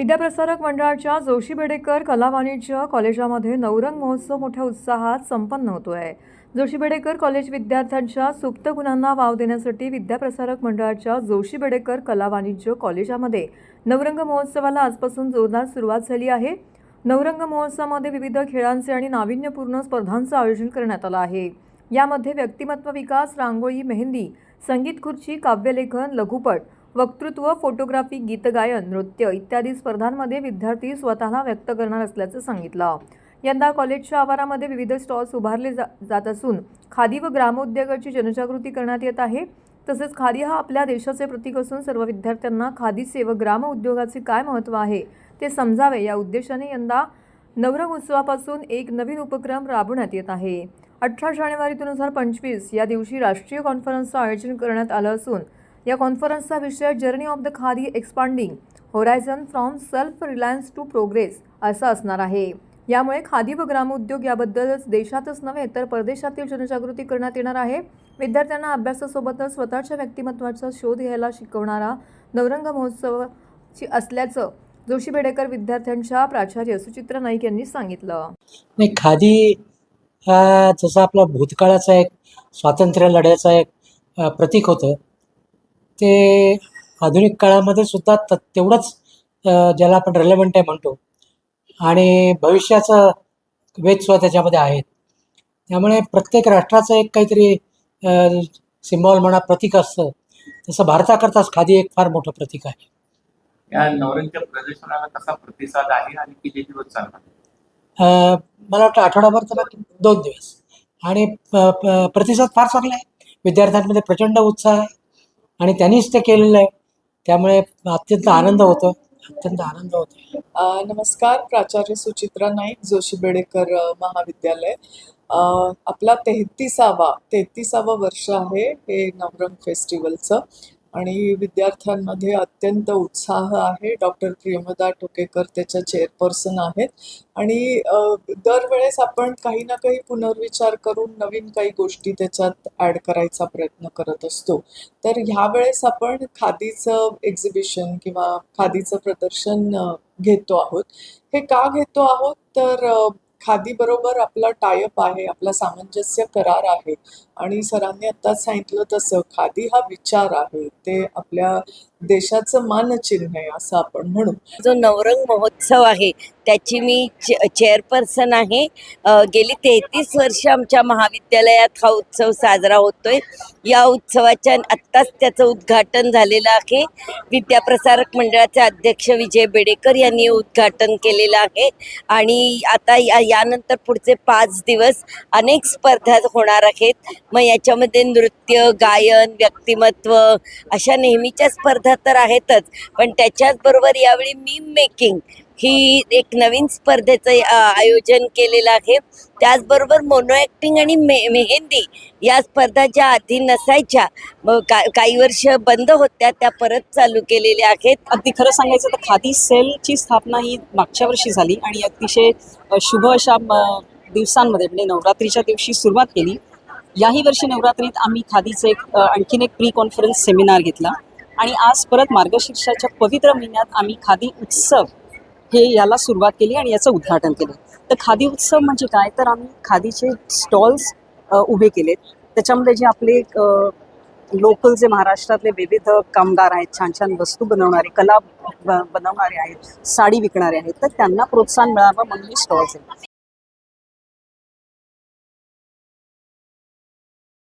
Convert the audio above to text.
विद्याप्रसारक मंडळाच्या जोशी बेडेकर कला वाणिज्य कॉलेजामध्ये नवरंग महोत्सव मोठ्या उत्साहात संपन्न होतो आहे जोशी बेडेकर कॉलेज विद्यार्थ्यांच्या सुप्त गुणांना वाव देण्यासाठी विद्याप्रसारक मंडळाच्या जोशी बेडेकर कला वाणिज्य कॉलेजामध्ये नवरंग महोत्सवाला आजपासून जोरदार सुरुवात झाली आहे. नवरंग महोत्सवामध्ये विविध खेळांचे आणि नाविन्यपूर्ण स्पर्धांचं आयोजन करण्यात आलं आहे. यामध्ये व्यक्तिमत्व विकास रांगोळी मेहंदी संगीत खुर्ची काव्यलेखन लघुपट वक्तृत्व फोटोग्राफी गीतगायन नृत्य इत्यादी स्पर्धांमध्ये विद्यार्थी स्वतःला व्यक्त करणार असल्याचं सांगितलं. यंदा कॉलेजच्या आवारामध्ये विविध स्टॉल्स उभारले जा जात असून खादी व ग्रामोद्योगाची जनजागृती करण्यात येत आहे. तसेच खादी हा आपल्या देशाचे प्रतीक असून सर्व विद्यार्थ्यांना खादीचे व ग्राम उद्योगाचे काय महत्त्व आहे ते समजावे या उद्देशाने यंदा नवरंग उत्सवापासून एक नवीन उपक्रम राबवण्यात येत आहे. अठरा जानेवारी दोन हजार पंचवीस या दिवशी राष्ट्रीय कॉन्फरन्सचं आयोजन करण्यात आलं असून या कॉन्फरन्सचा विषय journey of the khadi expanding horizon from self reliance to progress असा असणार आहे. यामुळे खादी व ग्रामोद्योग याबद्दलच देशातच नव्हे तर परदेशातील जनजागृती करण्यात येणार आहे. विद्यार्थ्यांना अभ्यासासोबतच स्वतःच्या व्यक्तिमत्वाचा शोध घ्यायला शिकवणारा नवरंग महोत्सवाची असल्याचं जोशी बेडेकर विद्यार्थ्यांच्या प्राचार्य सुचित्रा नाईक यांनी सांगितलं. नाही खादी हा जसा आपला भूतकाळाचा एक स्वातंत्र्य लढ्याचा एक प्रतीक होतं ते आधुनिक काळामध्ये सुद्धा त तेवढंच ज्याला आपण रेलेवंट आहे म्हणतो. आणि भविष्याचं वेधसुद्धा त्याच्यामध्ये आहेत. त्यामुळे प्रत्येक राष्ट्राचं एक काहीतरी सिम्बॉल म्हणा प्रतीक असतं. तसं भारताकरताच खादी एक फार मोठं प्रतीक आहे. या नवरंगच्या प्रदर्शनाला कसा प्रतिसाद आहे आणि किती दिवस चालणार? अ, मला वाटतं आठवडाभर तर दोन दिवस. आणि प्रतिसाद फार चांगला आहे. विद्यार्थ्यांमध्ये प्रचंड उत्साह आहे. आणि त्यांनीच ते केलेलं आहे. त्यामुळे अत्यंत आनंद होतो. अत्यंत आनंद होतो. अ, नमस्कार. प्राचार्य सुचित्रा नाईक जोशी बेडेकर अ, महाविद्यालय. अ, आपला तेहतीसावा तेहतीसावं वर्ष आहे हे नवरंग फेस्टिवलचं. आणि विद्यार्थ्यांमध्ये अत्यंत उत्साह आहे. डॉक्टर प्रियमदा टोकेकर त्याच्या चेअरपर्सन आहेत. आणि दरवेळेस आपण काही ना काही पुनर्विचार करून नवीन काही गोष्टी त्याच्यात ॲड करायचा प्रयत्न करत असतो. तर ह्या वेळेस आपण खादीचं एक्झिबिशन किंवा खादीचं प्रदर्शन घेतो आहोत. हे का घेतो आहोत? तर खादीबरोबर आपला टायअप आहे आपला सामंजस्य करार आहे. आणि सरांनी आत्ताच सांगितलं तसं खादी हा विचार आहे. ते आपल्या देशाचं मानचिन्ह आहे असं आपण म्हणू. जो नवरंग महोत्सव आहे त्याची मी चे चेअरपर्सन आहे. गेली तेहतीस वर्ष आमच्या महाविद्यालयात हा उत्सव साजरा होतोय. या उत्सवाच्या आत्ताच त्याचं उद्घाटन झालेलं आहे. विद्याप्रसारक मंडळाचे अध्यक्ष विजय बेडेकर यांनी उद्घाटन केलेलं आहे. आणि आता या यानंतर पुढचे पाच दिवस अनेक स्पर्धा होणार आहेत. मग याच्यामध्ये नृत्य गायन व्यक्तिमत्व अशा नेहमीच्या स्पर्धा तर आहेतच. पण त्याच्याचबरोबर यावेळी मीम मेकिंग ही एक नवीन स्पर्धेचं आयोजन केलेलं आहे. त्याचबरोबर मोनो ॲक्टिंग आणि मे मेहंदी या स्पर्धा ज्या आधी नसायच्या. का काही वर्ष बंद होत्या त्या परत चालू केलेल्या आहेत. अगदी खरं सांगायचं तर खादी सेलची स्थापना ही मागच्या वर्षी झाली आणि अतिशय शुभ अशा म, दिवसांमध्ये म्हणजे नवरात्रीच्या दिवशी सुरुवात केली. याही वर्षी नवरात्रीत आम्ही खादीचं एक आणखीन एक प्री कॉन्फरन्स सेमिनार घेतला. आणि आज परत मार्गशीर्षाच्या पवित्र महिन्यात आम्ही खादी उत्सव हे याला सुरुवात केली आणि याचं उद्घाटन केलं. तर खादी उत्सव म्हणजे काय? तर आम्ही खादीचे स्टॉल्स उभे केलेत. त्याच्यामध्ये जे आपले लोकल जे महाराष्ट्रातले विविध कामगार आहेत छान छान वस्तू बनवणारे कला बनवणारे आहेत साडी विकणारे आहेत तर त्यांना प्रोत्साहन मिळावं म्हणून हे स्टॉल्स आहेत.